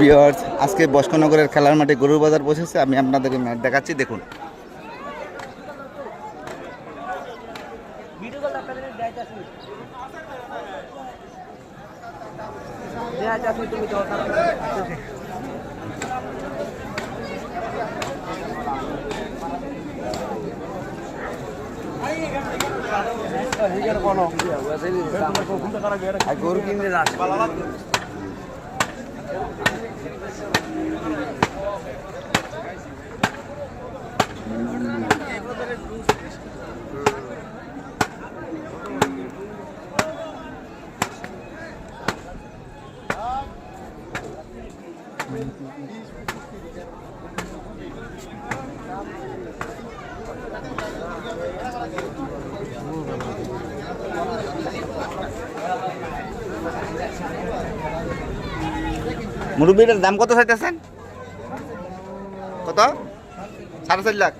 Viewers আজকে বস্কনগরের খেলার মাঠে গরুর বাজার বসেছে, আমি আপনাদেরকে ম্যাচ দেখাচ্ছি, দেখুন। গরু কিনতে মুরব্বীটার দাম কত চাইতেছেন? কত? সাড়ে চার লাখ।